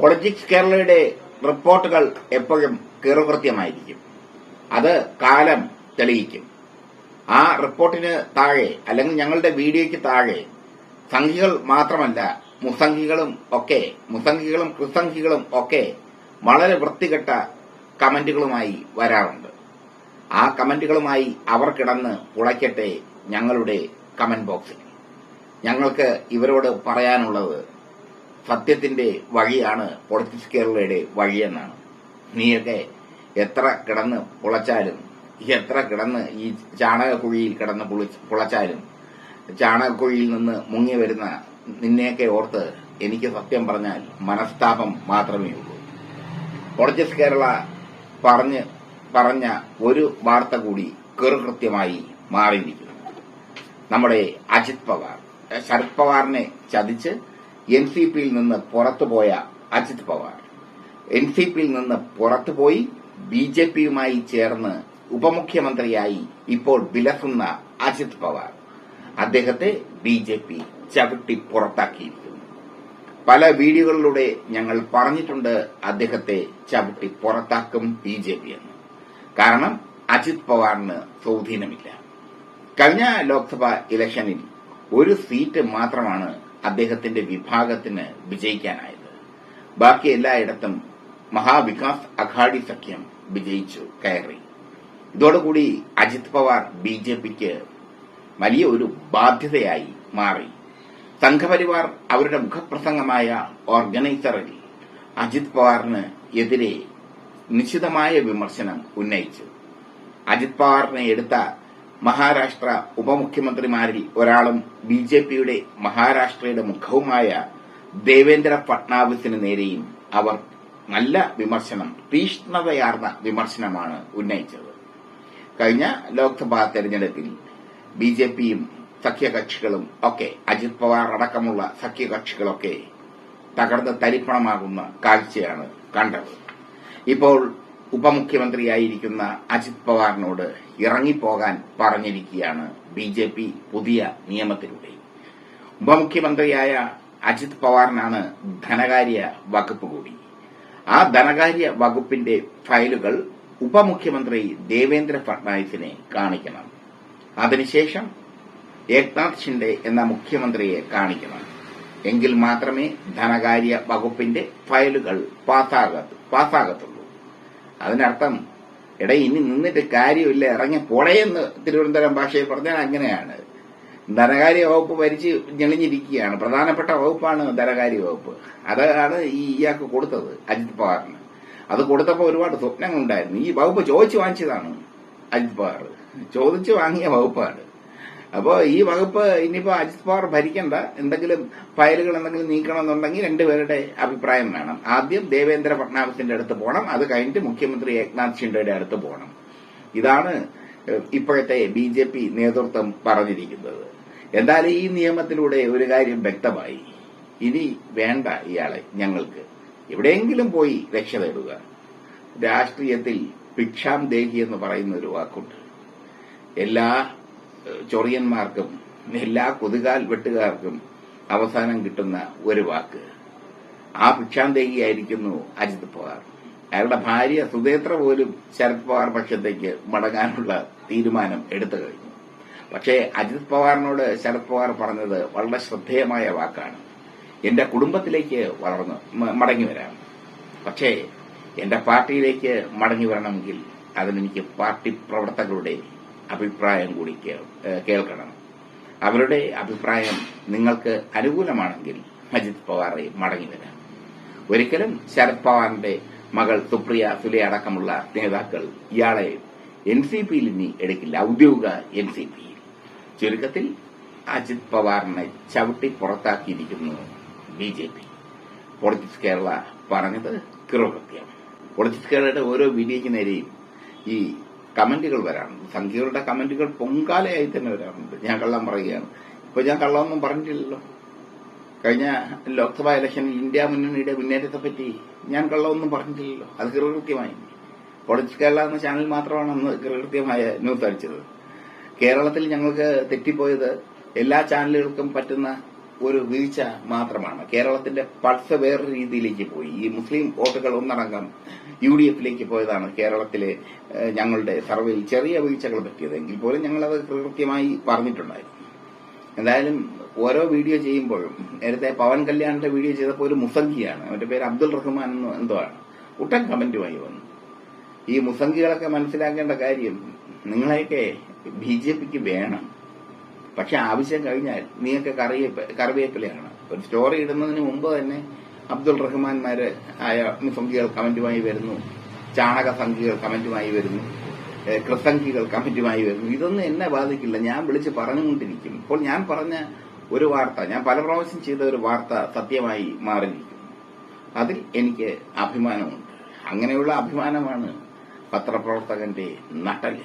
Politics കേരളയുടെ റിപ്പോർട്ടുകൾ എപ്പോഴും കീറുകൃത്യമായിരിക്കും. അത് കാലം തെളിയിക്കും. ആ റിപ്പോർട്ടിന് താഴെ അല്ലെങ്കിൽ ഞങ്ങളുടെ വീഡിയോയ്ക്ക് താഴെ സംഖ്യകൾ മാത്രമല്ല മുസംഖികളും ഒക്കെ മുസംഖികളും കൃസംഖികളും ഒക്കെ വളരെ വൃത്തികെട്ട കമന്റുകളുമായി വരാറുണ്ട്. ആ കമന്റുകളുമായി അവർ കിടന്ന് പുളയ്ക്കട്ടെ ഞങ്ങളുടെ കമന്റ് ബോക്സിൽ. ഞങ്ങൾക്ക് ഇവരോട് പറയാനുള്ളത് സത്യത്തിന്റെ വഴിയാണ് പൊളിറ്റിക്സ് കേരളയുടെ വഴിയെന്നാണ്. നീയൊക്കെ എത്ര കിടന്ന് പുളച്ചാലും എത്ര കിടന്ന് ഈ ചാണകക്കുഴിയിൽ കിടന്ന് പുളി- പുളച്ചാലും ചാണകക്കുഴിയിൽ നിന്ന് മുങ്ങി വരുന്ന നിന്നെയൊക്കെ ഓർത്ത് എനിക്ക് സത്യം പറഞ്ഞാൽ മനസ്താപം മാത്രമേ ഉള്ളൂ. പൊളിറ്റിക്സ് കേരള പറഞ്ഞ് പറഞ്ഞ ഒരു വാർത്ത കൂടി കൃത്യമായി മാറിയിരിക്കുന്നു. നമ്മുടെ അജിത് പവാർ. ശരത് പവാറിനെ ചതിച്ച് എൻ സി പിയിൽ നിന്ന് പുറത്തുപോയ അജിത് പവാർ. എൻ സി പിയിൽ നിന്ന് പുറത്തുപോയി ബി ജെ പിയുമായി ചേർന്ന് ഉപമുഖ്യമന്ത്രിയായി ഇപ്പോൾ വിലസുന്ന അജിത് പവാർ. അദ്ദേഹത്തെ ബി ജെ പി ചവിട്ടി പുറത്താക്കിയിരിക്കുന്നു. പല വീഡിയോകളിലൂടെ ഞങ്ങൾ പറഞ്ഞിട്ടുണ്ട് അദ്ദേഹത്തെ ചവിട്ടി പുറത്താക്കും ബി ജെ പി എന്ന്. കാരണം അജിത് പവാറിന് സ്വാധീനമില്ല. കഴിഞ്ഞ ലോക്സഭാ ഇലക്ഷനിൽ ഒരു സീറ്റ് മാത്രമാണ് അദ്ദേഹത്തിന്റെ വിഭാഗത്തിന് വിജയിക്കാനായത്. ബാക്കി എല്ലായിടത്തും മഹാവികാസ് അഘാഡി സഖ്യം വിജയിച്ചു കയറി. ഇതോടുകൂടി അജിത് പവാർ ബി ജെ പിക്ക് വലിയ ഒരു ബാധ്യതയായി മാറി. സംഘപരിവാർ അവരുടെ മുഖപ്രസംഗമായ ഓർഗനൈസറിൽ അജിത് പവാറിന് എതിരെ നിശിതമായ വിമർശനം ഉന്നയിച്ചു. അജിത് പവാറിനെ എടുത്ത മഹാരാഷ്ട്ര ഉപമുഖ്യമന്ത്രിമാരിൽ ഒരാളും ബി ജെ പിയുടെ മഹാരാഷ്ട്രയുടെ മുഖവുമായ ദേവേന്ദ്ര ഫട്നാവിസിന് നേരെയും അവർ നല്ല വിമർശനം തീഷ്ണതയാർന്ന വിമർശനമാണ് ഉന്നയിച്ചത്. കഴിഞ്ഞ ലോക്സഭാ തെരഞ്ഞെടുപ്പിൽ ബി ജെ പിയും സഖ്യകക്ഷികളും ഒക്കെ അജിത് പവാർ അടക്കമുള്ള സഖ്യകക്ഷികളൊക്കെ തകർന്ന് തരിപ്പണമാകുന്ന കാഴ്ചയാണ് കണ്ടത്. ഇപ്പോൾ ഉപമുഖ്യമന്ത്രിയായിരിക്കുന്ന അജിത് പവാറിനോട് ഇറങ്ങിപ്പോകാൻ പറഞ്ഞിരിക്കുകയാണ് ബി ജെ പി പുതിയ നിയമത്തിലൂടെ. ഉപമുഖ്യമന്ത്രിയായ അജിത് പവാറിനാണ് ധനകാര്യ വകുപ്പ് കൂടി. ആ ധനകാര്യ വകുപ്പിന്റെ ഫയലുകൾ ഉപമുഖ്യമന്ത്രി ദേവേന്ദ്ര ഫട്നാവിസിനെ കാണിക്കണം. അതിനുശേഷം ഏക്നാഥ് ഷിൻഡെ എന്ന മുഖ്യമന്ത്രിയെ കാണിക്കണം. എങ്കിൽ മാത്രമേ ധനകാര്യ വകുപ്പിന്റെ ഫയലുകൾ പാസ്സാകത്തു പാസ്സാകത്തുള്ളൂ അതിനർത്ഥം എടാ ഇനി നിന്നിട്ട് കാര്യമില്ല ഇറങ്ങി പോടേന്ന് തിരുവനന്തപുരം ഭാഷയിൽ പറഞ്ഞാൽ അങ്ങനെയാണ്. ധനകാര്യ വകുപ്പ് ഭരിച്ച് ഞെളിഞ്ഞിരിക്കുകയാണ്. പ്രധാനപ്പെട്ട വകുപ്പാണ് ധനകാര്യ വകുപ്പ്. അതാണ് ഈ ഇയാൾക്ക് കൊടുത്തത് അജിത് പവാറിന്. അത് കൊടുത്തപ്പോൾ ഒരുപാട് സ്വപ്നങ്ങളുണ്ടായിരുന്നു. ഈ വകുപ്പ് ചോദിച്ചു വാങ്ങിച്ചതാണ് അജിത് പവാർ. ചോദിച്ചു വാങ്ങിയ വകുപ്പാണ്. അപ്പോ ഈ വകുപ്പ് ഇനിയിപ്പോ അജിത് പവാർ ഭരിക്കണ്ട. എന്തെങ്കിലും ഫയലുകൾ എന്തെങ്കിലും നീക്കണമെന്നുണ്ടെങ്കിൽ രണ്ടുപേരുടെ അഭിപ്രായം വേണം. ആദ്യം ദേവേന്ദ്ര ഫട്നാവിസിന്റെ അടുത്ത് പോകണം. അത് കഴിഞ്ഞിട്ട് മുഖ്യമന്ത്രി ഏക്നാഥ് ഷിൻഡയുടെ അടുത്ത് പോകണം. ഇതാണ് ഇപ്പോഴത്തെ ബി ജെ പി നേതൃത്വം പറഞ്ഞിരിക്കുന്നത്. എന്തായാലും ഈ നിയമത്തിലൂടെ ഒരു കാര്യം വ്യക്തമായി. ഇനി വേണ്ട ഇയാളെ ഞങ്ങൾക്ക്. എവിടെയെങ്കിലും പോയി രക്ഷ തേടുക. രാഷ്ട്രീയത്തിൽ ഭിക്ഷാം ദേഹി എന്ന് പറയുന്ന ഒരു വാക്കുണ്ട്. എല്ലാ ചൊറിയന്മാർക്കും എല്ലാ കൊതുകാൽ വെട്ടുകാർക്കും അവസാനം കിട്ടുന്ന ഒരു വാക്ക്. ആ ഭിക്ഷാന്തേകിയായിരിക്കുന്നു അജിത് പവാർ. അയാളുടെ ഭാര്യ സുധേത്ര പോലും ശരത് പവാർ പക്ഷത്തേക്ക് മടങ്ങാനുള്ള തീരുമാനം എടുത്തു കഴിഞ്ഞു. പക്ഷേ അജിത് പവാറിനോട് ശരത് പവാർ പറഞ്ഞത് വളരെ ശ്രദ്ധേയമായ വാക്കാണ്. എന്റെ കുടുംബത്തിലേക്ക് വളർന്ന് മടങ്ങി വരാം. പക്ഷേ എന്റെ പാർട്ടിയിലേക്ക് മടങ്ങി വരണമെങ്കിൽ അതിനെനിക്ക് പാർട്ടി പ്രവർത്തകരുടെ അഭിപ്രായം കൂടി കേൾക്കണം. അവരുടെ അഭിപ്രായം നിങ്ങൾക്ക് അനുകൂലമാണെങ്കിൽ അജിത് പവാറെ മടങ്ങി വരാം. ഒരിക്കലും ശരത് പവാറിന്റെ മകൾ സുപ്രിയ സുലെ അടക്കമുള്ള നേതാക്കൾ ഇയാളെ എൻ സി പിയിൽ ഇനി എടുക്കില്ല. ഔദ്യോഗിക എൻ സി പിയിൽ ചുരുക്കത്തിൽ അജിത് പവാറിനെ ചവിട്ടി പുറത്താക്കിയിരിക്കുന്നു B J P. Politics Kerala പറഞ്ഞത് കൃത്യം. പൊളിറ്റിക്സ് കേരളയുടെ ഓരോ വീഡിയോയ്ക്ക് നേരെയും ഈ കമന്റുകൾ വരാറുണ്ട്. സംഖ്യകളുടെ കമന്റുകൾ പൊങ്കാലയായി തന്നെ വരാറുണ്ട്. ഞാൻ കള്ളം പറയുകയാണ്. ഇപ്പൊ ഞാൻ കള്ളമൊന്നും പറഞ്ഞിട്ടില്ലല്ലോ. കഴിഞ്ഞ ലോക്സഭാ ഇലക്ഷനിൽ ഇന്ത്യ മുന്നണിയുടെ മുന്നേറ്റത്തെ പറ്റി ഞാൻ കള്ളമൊന്നും പറഞ്ഞിട്ടില്ലല്ലോ. അത് കൃത്യമായി പൊളിറ്റിക്സ് കേരള എന്ന ചാനൽ മാത്രമാണ് അന്ന് കൃത്യമായ ന്യൂസ് അടിച്ചത്. കേരളത്തിൽ ഞങ്ങൾക്ക് തെറ്റിപ്പോയത് എല്ലാ ചാനലുകൾക്കും പറ്റുന്ന ഒരു വീഴ്ച മാത്രമാണ്. കേരളത്തിന്റെ പൾസ് വേറെ രീതിയിലേക്ക് പോയി. ഈ മുസ്ലിം വോട്ടുകൾ ഒന്നടങ്കം യു ഡി എഫിലേക്ക് പോയതാണ് കേരളത്തിലെ ഞങ്ങളുടെ സർവേയിൽ ചെറിയ വീഴ്ചകൾ പറ്റിയത്. എങ്കിൽ പോലും ഞങ്ങളത് കൃത്യമായി പറഞ്ഞിട്ടുണ്ടായിരുന്നു. എന്തായാലും ഓരോ വീഡിയോ ചെയ്യുമ്പോഴും നേരത്തെ പവൻ കല്യാണിന്റെ വീഡിയോ ചെയ്തപ്പോൾ ഒരു മുസംഗിയാണ് അവന്റെ പേര് അബ്ദുൾ റഹ്മാൻ എന്തോ ആണ് ഉട്ടൻ കമന്റുമായി വന്നു. ഈ മുസംഗികളൊക്കെ മനസ്സിലാക്കേണ്ട കാര്യം നിങ്ങളെയൊക്കെ ബി ജെ പിക്ക് വേണം. പക്ഷെ ആവശ്യം കഴിഞ്ഞാൽ നീയൊക്കെ കറിയ കറിവേപ്പിലയാണ്. ഒരു സ്റ്റോറി ഇടുന്നതിന് മുമ്പ് തന്നെ അബ്ദുൾ റഹ്മാൻമാര് ആയ മുസംഗികൾ കമന്റുമായി വരുന്നു. ചാണക സംഖികൾ കമന്റുമായി വരുന്നു. ഏഹ് കൃസംഖികൾ കമന്റുമായി വരുന്നു. ഇതൊന്നും എന്നെ ബാധിക്കില്ല. ഞാൻ വിളിച്ച് പറഞ്ഞുകൊണ്ടിരിക്കും. ഇപ്പോൾ ഞാൻ പറഞ്ഞ ഒരു വാർത്ത ഞാൻ പല പ്രാവശ്യം ചെയ്ത ഒരു വാർത്ത സത്യമായി മാറിയിരിക്കുന്നു. അതിൽ എനിക്ക് അഭിമാനമുണ്ട്. അങ്ങനെയുള്ള അഭിമാനമാണ് പത്രപ്രവർത്തകന്റെ നട്ടൽ.